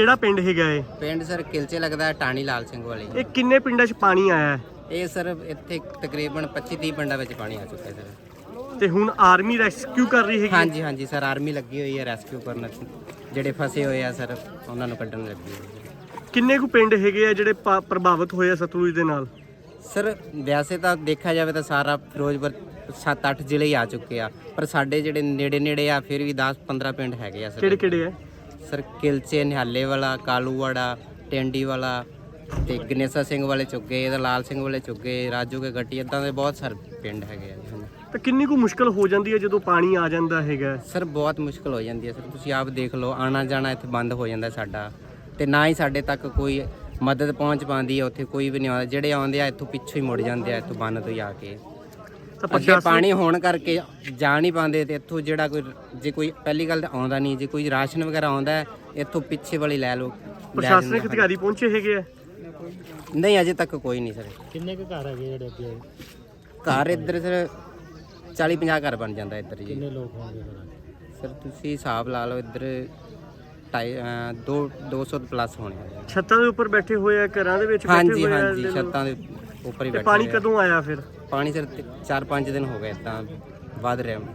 ਕਿਹੜਾ ਪਿੰਡ ਹੈਗਾ ਇਹ? ਪਿੰਡ ਸਰ ਕਿਲਚੇ ਲੱਗਦਾ ਹੈ ਟਾਣੀ ਲਾਲ ਸਿੰਘ ਵਾਲੀ। ਇਹ ਕਿੰਨੇ ਪਿੰਡਾਂ 'ਚ ਪਾਣੀ ਆਇਆ ਹੈ? ਇਹ ਸਰ ਇੱਥੇ ਤਕਰੀਬਨ 25 30 ਪਿੰਡਾਂ ਵਿੱਚ ਪਾਣੀ ਆ ਚੁੱਕਾ ਹੈ ਸਰ। ਤੇ ਹੁਣ ਆਰਮੀ ਰੈਸਕਿਊ ਕਰ ਰਹੀ ਹੈਗੀ। ਹਾਂਜੀ ਹਾਂਜੀ ਸਰ ਆਰਮੀ ਲੱਗੀ ਹੋਈ ਹੈ ਰੈਸਕਿਊ ਕਰਨ ਜਿਹੜੇ ਫਸੇ ਹੋਏ ਆ ਸਰ ਉਹਨਾਂ ਨੂੰ ਕੱਢਣ ਲੱਗੀ ਹੋਈ ਹੈ। ਕਿੰਨੇ ਕੁ ਪਿੰਡ ਹੈਗੇ ਆ ਜਿਹੜੇ ਪਾ- ਪ੍ਰਭਾਵਿਤ ਹੋਏ ਆ ਸਤਲੁਜ ਦੇ ਨਾਲ? ਸਰ ਵੈਸੇ ਤਾਂ ਦੇਖਿਆ ਜਾਵੇ ਤਾਂ ਸਾਰਾ ਫਿਰੋਜ਼ਪੁਰ 7-8 ਜ਼ਿਲ੍ਹੇ ਹੀ ਆ ਚੁੱਕੇ ਆ। ਪਰ ਸਾਡੇ ਜਿਹੜੇ ਨੇੜੇ ਨੇੜੇ ਆ ਫਿਰ ਵੀ 10-15 ਪਿੰਡ ਹੈਗੇ ਆ ਸਰ। ਕਿਹੜੇ ਕਿਹੜੇ ਆ? ਸਰ ਕਿਲਚੇ ਨਿਹਾਲੇ ਵਾਲਾ ਕਾਲੂਵਾੜਾ ਟੈਂਡੀ ਵਾਲਾ ਤੇ ਗਨੇਸਾ ਸਿੰਘ ਵਾਲੇ ਚੁੱਗੇ ਇਹਦਾ ਲਾਲ ਸਿੰਘ ਵਾਲੇ ਚੁੱਗੇ ਰਾਜੂ ਕੇ ਗੱਟੀ ਇਦਾਂ ਦੇ ਬਹੁਤ ਸਾਰੇ ਪਿੰਡ ਹੈਗੇ ਆ। ਤਾਂ ਕਿੰਨੀ ਕੁ ਮੁਸ਼ਕਲ ਹੋ ਜਾਂਦੀ ਹੈ ਜਦੋਂ ਪਾਣੀ ਆ ਜਾਂਦਾ ਹੈਗਾ? ਸਰ ਬਹੁਤ ਮੁਸ਼ਕਲ ਹੋ ਜਾਂਦੀ ਹੈ ਸਰ। ਤੁਸੀਂ ਆਪ ਦੇਖ ਲਓ ਆਣਾ ਜਾਣਾ ਇੱਥੇ ਬੰਦ ਹੋ ਜਾਂਦਾ ਸਾਡਾ। ਤੇ ਨਾ ਹੀ ਸਾਡੇ ਤੱਕ ਕੋਈ ਮਦਦ ਪਹੁੰਚ ਪਾਉਂਦੀ ਹੈ ਉੱਥੇ ਕੋਈ ਵੀ ਨਹੀਂ ਆਉਂਦਾ। ਜਿਹੜੇ ਆਉਂਦੇ ਆ ਇੱਥੋਂ ਪਿੱਛੋਂ ਹੀ ਮੁੜ ਜਾਂਦੇ ਆ ਇੱਥੋਂ ਬੰਨ ਤੋਂ ਹੀ ਆ ਕੇ। ਤਾਂ ਅੱਗੇ ਪ੍ਰਸ਼ਾਸਨ ਪਾਣੀ ਹੋਣ ਕਰਕੇ ਜਾ ਨਹੀਂ ਪਾਉਂਦੇ ਤੇ ਇੱਥੋਂ ਜਿਹੜਾ ਕੋਈ ਜੇ ਕੋਈ ਪਹਿਲੀ ਗੱਲ ਤਾਂ ਆਉਂਦਾ ਨਹੀਂ ਜੇ ਕੋਈ ਰਾਸ਼ਨ ਵਗੈਰਾ ਆਉਂਦਾ ਹੈ, ਇੱਥੋਂ ਪਿੱਛੇ ਵਾਲੀ ਲੈ ਲਓ ਲੈ ਪ੍ਰਸ਼ਾਸਨਿਕ ਜਾਂਦੇ। ਅਧਿਕਾਰੀ ਪਹੁੰਚੇ ਹੈਗੇ ਆ ਨਹੀਂ ਅਜੇ ਤੱਕ ਕੋਈ ਨਹੀਂ ਸਰ ਕਿੰਨੇ ਕੁ ਘਰ ਹੈਗੇ ਜਿਹੜੇ ਅੱਗੇ ਘਰ ਇੱਧਰ ਸਰ 40 50 ਘਰ ਬਣ ਜਾਂਦਾ ਇੱਧਰ ਜੀ ਲੋਕ ਹੋਣਗੇ ਸਰ ਤੁਸੀਂ ਹਿਸਾਬ ਲਾ ਲਓ ਇੱਧਰ ਢਾਈ ਅਹ, ਦੋ 200 ਪਲੱਸ ਹੋਣੇ ਆ। ਛੱਤਾਂ ਦੇ ਉੱਪਰ ਬੈਠੇ ਹੋਏ ਆ ਘਰਾਂ ਦੇ ਵਿੱਚ ਬੈਠੇ ਹਾਂਜੀ ਹੋਏ ਆ ਹਾਂਜੀ ਲੋਕ। ਛੱਤਾਂ ਦੇ ਉੱਪਰ ਹੀ ਤੇ ਬੈਠੇ ਪਾਣੀ ਹੋਏ ਆ। ਕਦੋਂ ਆਇਆ ਫਿਰ ਪਾਣੀ ਸਰ 4-5 ਦਿਨ ਹੋ ਗਏ ਤਾਂ ਵੱਧ ਰਿਹਾ।